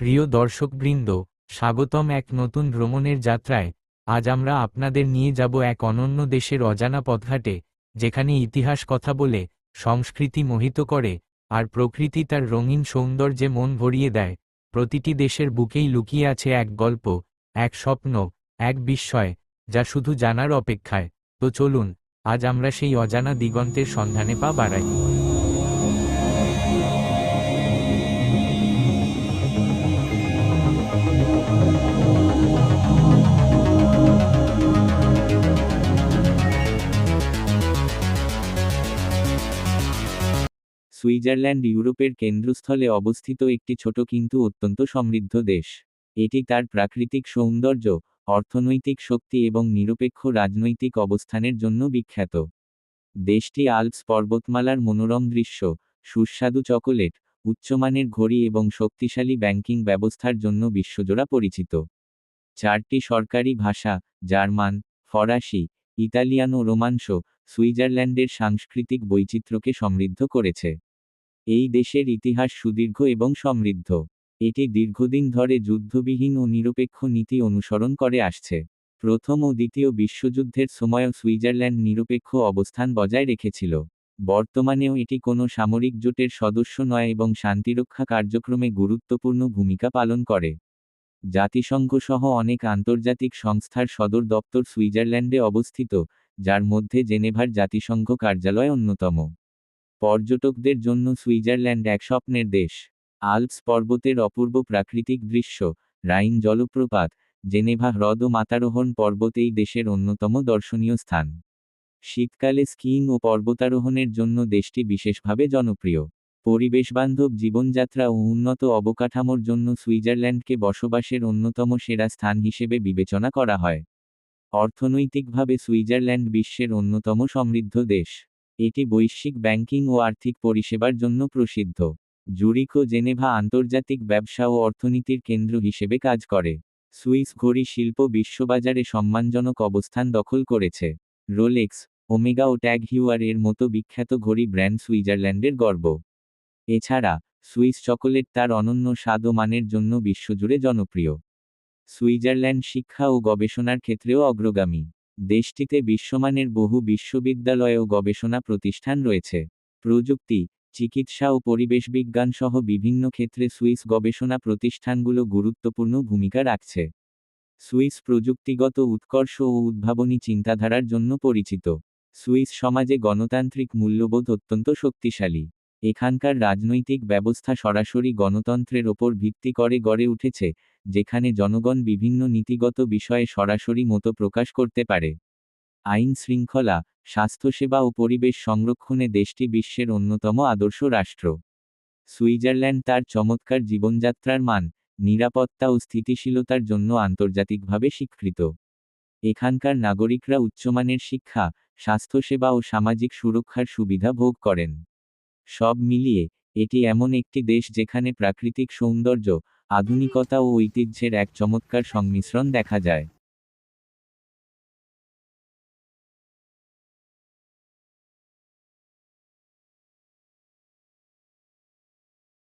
প্রিয় দর্শকবৃন্দ, স্বাগতম এক নতুন ভ্রমণের যাত্রায়। আজ আমরা আপনাদের নিয়ে যাব এক অনন্য দেশের অজানা পথঘাটে, যেখানে ইতিহাস কথা বলে, সংস্কৃতি মোহিত করে, আর প্রকৃতি তার রঙিন সৌন্দর্যে মন ভরিয়ে দেয়। প্রতিটি দেশের বুকেই লুকিয়ে আছে এক গল্প, এক স্বপ্ন, এক বিস্ময়, যা শুধু জানার অপেক্ষায়। তো চলুন, আজ আমরা সেই অজানা দিগন্তের সন্ধানে পা বাড়াই। সুইজারল্যান্ড ইউরোপের কেন্দ্রস্থলে অবস্থিত একটি ছোট কিন্তু অত্যন্ত সমৃদ্ধ দেশ। এটি তার প্রাকৃতিক সৌন্দর্য, অর্থনৈতিক শক্তি এবং নিরপেক্ষ রাজনৈতিক অবস্থানের জন্য বিখ্যাত। দেশটি আল্পস পর্বতমালার মনোরম দৃশ্য, সুস্বাদু চকোলেট, উচ্চমানের ঘড়ি এবং শক্তিশালী ব্যাংকিং ব্যবস্থার জন্য বিশ্বজোড়া পরিচিত। চারটি সরকারি ভাষা, জার্মান, ফরাসি, ইতালিয়ান ও রোমাংস সুইজারল্যান্ডের সাংস্কৃতিক বৈচিত্র্যকে সমৃদ্ধ করেছে। এই দেশের ইতিহাস সুদীর্ঘ এবং সমৃদ্ধ। এটি দীর্ঘদিন ধরে যুদ্ধবিহীন ও নিরপেক্ষ নীতি অনুসরণ করে আসছে। প্রথম ও দ্বিতীয় বিশ্বযুদ্ধের সময়ও সুইজারল্যান্ড নিরপেক্ষ অবস্থান বজায় রেখেছিল। বর্তমানেও এটি কোনো সামরিক জোটের সদস্য নয় এবং শান্তিরক্ষা কার্যক্রমে গুরুত্বপূর্ণ ভূমিকা পালন করে। জাতিসংঘ সহ অনেক আন্তর্জাতিক সংস্থার সদর দপ্তর সুইজারল্যান্ডে অবস্থিত, যার মধ্যে জেনেভার জাতিসংঘ কার্যালয় অন্যতম। পর্যটকদের জন্য সুইজারল্যান্ড এক স্বপ্নের দেশ। আলপস পর্বতের অপূর্ব প্রাকৃতিক দৃশ্য, রাইন জলপ্রপাত, জেনেভা হ্রদ ও মাতারোহণ পর্বত এই দেশের অন্যতম দর্শনীয় স্থান। শীতকালে স্কিং ও পর্বতারোহণের জন্য দেশটি বিশেষভাবে জনপ্রিয়। পরিবেশবান্ধব জীবনযাত্রা ও উন্নত অবকাঠামোর জন্য সুইজারল্যান্ডকে বসবাসের অন্যতম সেরা স্থান হিসেবে বিবেচনা করা হয়। অর্থনৈতিকভাবে সুইজারল্যান্ড বিশ্বের অন্যতম সমৃদ্ধ দেশ। এটি বৈশ্বিক ব্যাংকিং ও আর্থিক পরিষেবার জন্য প্রসিদ্ধ। জুরিক জেনেভা আন্তর্জাতিক ব্যবসা ও অর্থনীতির কেন্দ্র হিসেবে কাজ করে। সুইস ঘড়ি শিল্প বিশ্ববাজারে সম্মানজনক অবস্থান দখল করেছে। রোলেক্স, ওমেগা ও ট্যাগ হিউয়ার এর মতো বিখ্যাত ঘড়ি ব্র্যান্ড সুইজারল্যান্ডের গর্ব। এছাড়া, সুইস চকোলেট তার অনন্য স্বাদ ও মানের জন্য বিশ্বজুড়ে জনপ্রিয়। সুইজারল্যান্ড শিক্ষা ও গবেষণার ক্ষেত্রেও অগ্রগামী। দেশটিতে বিশ্বমানের বহু বিশ্ববিদ্যালয় ও গবেষণা প্রতিষ্ঠান রয়েছে। প্রযুক্তি, চিকিৎসা ও পরিবেশ বিজ্ঞান সহ বিভিন্ন ক্ষেত্রে সুইস গবেষণা প্রতিষ্ঠানগুলো গুরুত্বপূর্ণ ভূমিকা রাখছে। সুইস প্রযুক্তিগত উৎকর্ষ ও উদ্ভাবনী চিন্তাধারার জন্য পরিচিত। সুইস সমাজে গণতান্ত্রিক মূল্যবোধ অত্যন্ত শক্তিশালী। এখানকার রাজনৈতিক ব্যবস্থা সরাসরি গণতন্ত্রের ওপর ভিত্তি করে গড়ে উঠেছে, যেখানে জনগণ বিভিন্ন নীতিগত বিষয়ে সরাসরি মতো প্রকাশ করতে পারে। আইন শৃঙ্খলা, স্বাস্থ্যসেবা ও পরিবেশ সংরক্ষণে দেশটি বিশ্বের অন্যতম আদর্শ রাষ্ট্র। সুইজারল্যান্ড তার চমৎকার জীবনযাত্রার মান, নিরাপত্তা ও স্থিতিশীলতার জন্য আন্তর্জাতিকভাবে স্বীকৃত। এখানকার নাগরিকরা উচ্চমানের শিক্ষা, স্বাস্থ্যসেবা ও সামাজিক সুরক্ষার সুবিধা ভোগ করেন। সব মিলিয়ে, এটি এমন একটি দেশ যেখানে প্রাকৃতিক সৌন্দর্য, আধুনিকতা ও ঐতিহ্যের এক চমৎকার সংমিশ্রণ দেখা যায়।